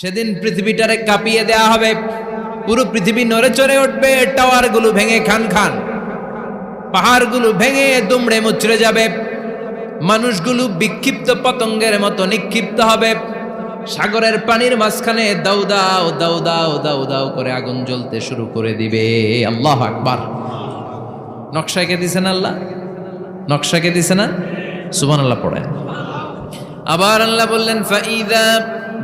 সেদিন পৃথিবীটারে কাঁপিয়ে দেয়া হবে। পুরো পৃথিবী নড়ে চড়ে উঠবে, টাওয়ারগুলো ভেঙে খান খান। পাহাড়গুলো ভেঙে দুমড়ে মুচড়ে যাবে। মানুষগুলো বিক্ষিপ্ত পতঙ্গের মতো নিক্ষিপ্ত হবে। সাগরের পানির মাঝখানে দাউ দাও দাউ দাও দাউ দাও করে আগুন জ্বলতে শুরু করে দিবে। আল্লাহ আকবার। নকশাকে দিছেন আল্লাহ? নকশাকে দিছে না? সুবান আল্লাহ পড়ে আবার আল্লাহ বললেন ফাইদা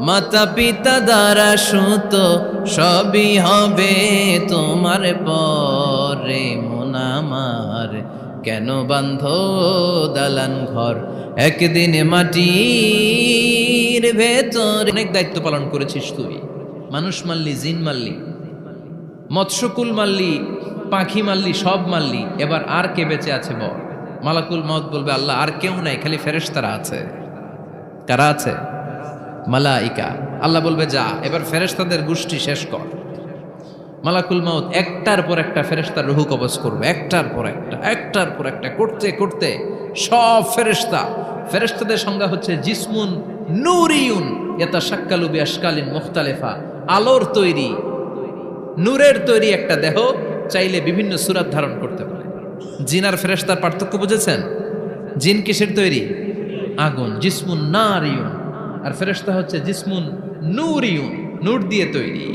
মাতা পিতা দ্বারা সুত সবই হবে তোমার পরে মোনামার কেন বান্ধ দালান ঘর? একদিন মাটির ভেতর অনেক দায়িত্ব পালন করেছিস তুই। মানুষ মারলি, জিন মারলি, মৎস্যকুল মারলি, পাখি মারলি, সব মারলি। এবার আর কে বেঁচে আছে বল? মালাকুল মত বলবে, আল্লাহ, আর কেউ নাই, খালি ফেরেশতারা আছে। কারা আছে? মালাইকা। আল্লাহ বলবে, যা, এবার ফেরেশতাদের গোষ্ঠী শেষ কর। মালাকুল মাউত একটার পর একটা ফেরেশতার রুহু কবজ করবে, একটার পর একটা, একটার পর একটা, করতে করতে সব ফেরেশতা, ফেরেশতাদের সংজ্ঞা হচ্ছে জিসমুন নুরিউন এটা সাক্কালুবি আশকালিন মুখতালেফা, আলোর তৈরি, নূরের তৈরি একটা দেহ চাইলে বিভিন্ন সুরাত ধারণ করতে পারে। জিন আর ফেরেশতার পার্থক্য বুঝেছেন? জিন কিসের তৈরি? আগুন, জিসমুন নারিউন আর ফেরেশতা হচ্ছে জিসমুন নূরিউন, নূর দিয়ে তৈরি।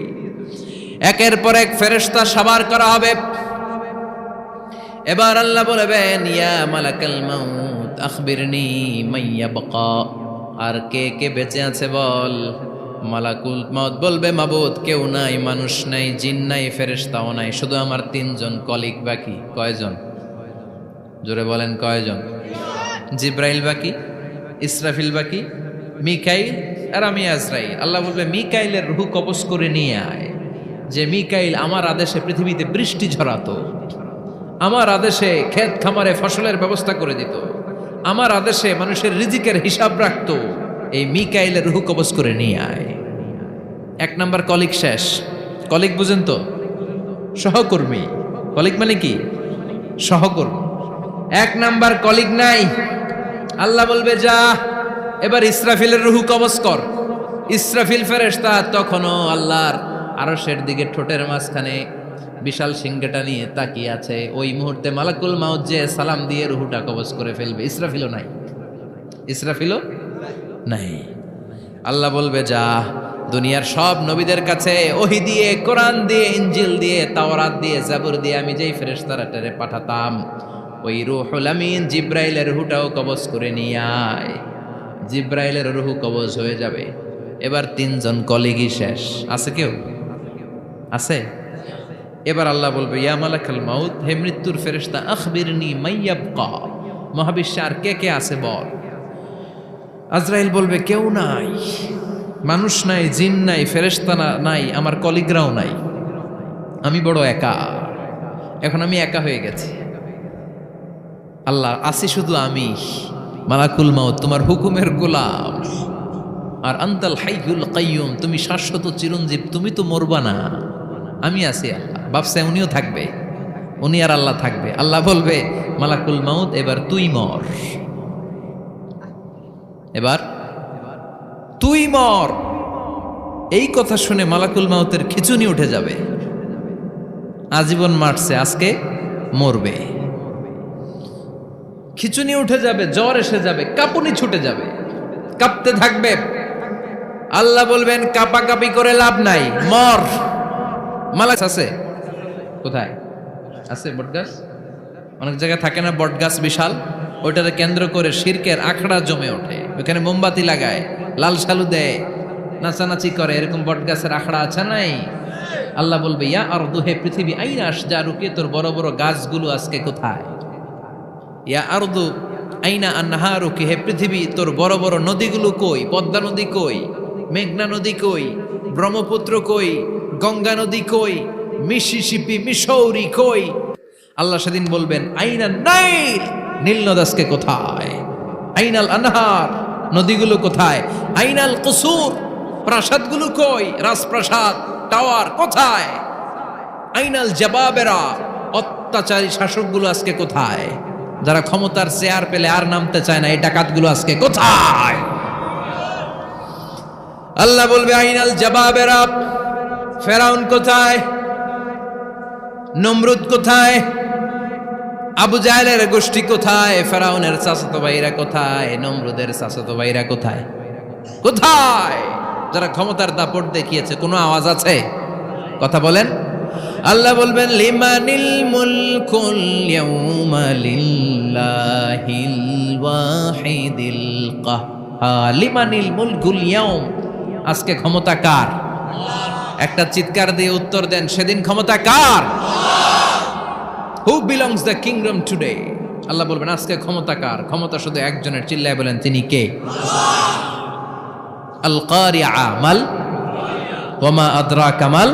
একের পর এক ফেরেশতা সাবার করা হবে। এবার আল্লাহ বলবেন, ইয়া মালাকাল মাউত, আখবিরনি মাইয়া বকা আর কে কে বেঁচে আছে বল? মালাকুল মাউত বলবে, মাবুদ, কেউ নাই, মানুষ নাই, জিন নাই, ফেরেশতাও নাই, শুধু আমার তিনজন কলিগ বাকি, কয়জন? জোরে বলেন, কয়জন? জিব্রাইল বাকি, ইসরাফিল বাকি মিকাইল আর আমি আজরাইল। আল্লাহ বলবে, মিকাইলের রুহু কবজ করে নিয়ে আয়, যে মিকাইল আমার আদেশে পৃথিবীতে বৃষ্টি ঝরাতো, আমার আদেশে ক্ষেত খামারে ফসলের ব্যবস্থা করে দিত, আমার আদেশে মানুষের রিজিকের হিসাব রাখত, এই মিকাইলের রুহু কবজ করে নিয়ে আয়। এক নাম্বার কলিগ শেষ। কলিগ বুঝেন তো? সহকর্মী। কলিগ মানে কি? সহকর্মী। এক নাম্বার কলিগ নাই। আল্লাহ বলবে, যা এবার ইসরাফিলের রুহু কবজ কর। ইসরাফিল ফেরেশতা তখনও আল্লাহর আরশের দিকে ঠোঁটের মাঝখানে বিশাল সিংহটা নিয়ে তাকিয়ে আছে। ওই মুহূর্তে মালাকুল মাউত যে সালাম দিয়ে রুহুটা কবজ করে ফেলবে। ইসরাফিলও নাই। ইসরাফিলও নাই। আল্লাহ বলবে, যা, দুনিয়ার সব নবীদের কাছে ওহি দিয়ে, কোরআন দিয়ে ইঞ্জিল দিয়ে, তাওরাত দিয়ে, জাবুর দিয়ে আমি যেই ফেরেশতারা টেরে পাঠাতাম, ওই রুহুল আমিন জিব্রাইলের রুহুটাও কবজ করে নিয়ে আয়। জিব্রাইলের রুহু কবজ হয়ে যাবে। এবার তিনজন কলিগই শেষ। আছে কেউ? আছে? এবার আল্লাহ বলবে, ইয়া মালাকাল মাউত, হে মৃত্যুর ফেরেশতা, আখবিরনি মাইয়াবকা। মহাবিশ্বে আর কে কে আছে বল? আজরাইল বলবে, কেউ নাই। মানুষ নাই, জিন নাই, ফেরেশতা নাই, আমার কলিগরাও নাই। আমি বড় একা। এখন আমি একা হয়ে গেছি। আল্লাহ, আসি শুধু আমি। মালাকুল মাউত, তোমার হুকুমের গোলাম। আর আন্তাল হাইগুল কাইয়ুম, তুমি শাশ্বত চিরঞ্জীব, তুমি তো মরবা না। আমি আছি আল্লাহ বাপসা উনিও থাকবে। উনি আর আল্লাহ থাকবে। আল্লাহ বলবে, মালাকুল মাউত, এবার তুই মর। এবার তুই মর। এই কথা শুনে মালাকুল মাউতের খিচুনি উঠে যাবে। আজীবন মারছে, আজকে মরবে। খিচুনি উঠে যাবে, জ্বর এসে যাবে, কাঁপুনি ছুটে যাবে। কাঁপতে থাকবে। আল্লাহ বলবেন, কাপাকাপি করে লাভ নাই, মর। মালাস আছে? কোথায়? আছে বটগাছ? অনেক জায়গায় থাকে না বটগাছ বিশাল? ওইটাতে কেন্দ্র করে শিরকের আখড়া জমে ওঠে। ওখানে মোমবাতি লাগায়, লাল সালু দেয়, নাচানাচি করে। এরকম বটগাছের আখড়া আছে নাই? আল্লাহ বলবে, ইয়া আর দুহে পৃথিবী আইনাস যা রুকে তোর বড় বড় গাছগুলো আজকে কোথায়? ইয়া আরদু আইনা আন্নাহারুকে হে পৃথিবী, তোর বড় বড় নদীগুলো কই? পদ্মা নদী কই? মেঘনা নদী কই? ব্রহ্মপুত্র কই? গঙ্গা নদী কই? মিসিসিপি মিসৌরি কই? আল্লাহ সেদিন বলবেন, আইনা নাইল নীল নদাসকে কোথায়? আইনাল আনহার নদীগুলো কোথায়? আইনাল কুসুর, প্রাসাদগুলো কই? রাজপ্রাসাদ, টাওয়ার কোথায়? আইনাল জবাবেরা, অত্যাচারী শাসকগুলো আজকে কোথায়? যারা ক্ষমতার চেয়ার পেলে আর নামতে চায় না, এই ডাকাতগুলো আজকে কোথায়? আল্লাহ বলবে, আইনাল জবাবেরা ফেরাউন কোথায়? নমরুদ কোথায়? আবু জাহেলের গোষ্ঠী কোথায়? ফেরাউনের চাচাতো ভাইরা কোথায়? নমরুদের চাচাতো ভাইরা কোথায়? কোথায়? যারা ক্ষমতার দাপট দেখিয়েছে, কোনো আওয়াজ আছে? কথা বলেন। আল্লাহ বলবেন, লিমানিল মুলকুল ইয়াউমা লিল্লাহিল ওয়াহিদিল কাহ্হার লিমানিল মুলকুল আজকে ক্ষমতা কার? একটা চিৎকার দিয়ে উত্তর দেন, সেদিন ক্ষমতা কার? Who belongs the kingdom today আল্লাহ বলবেন, আজকে ক্ষমতা কার? ক্ষমতা শুধু একজনের, চিল্লায় বলেন, তিনি কে? আল কারিয়া মাল ওমা আদরা কামাল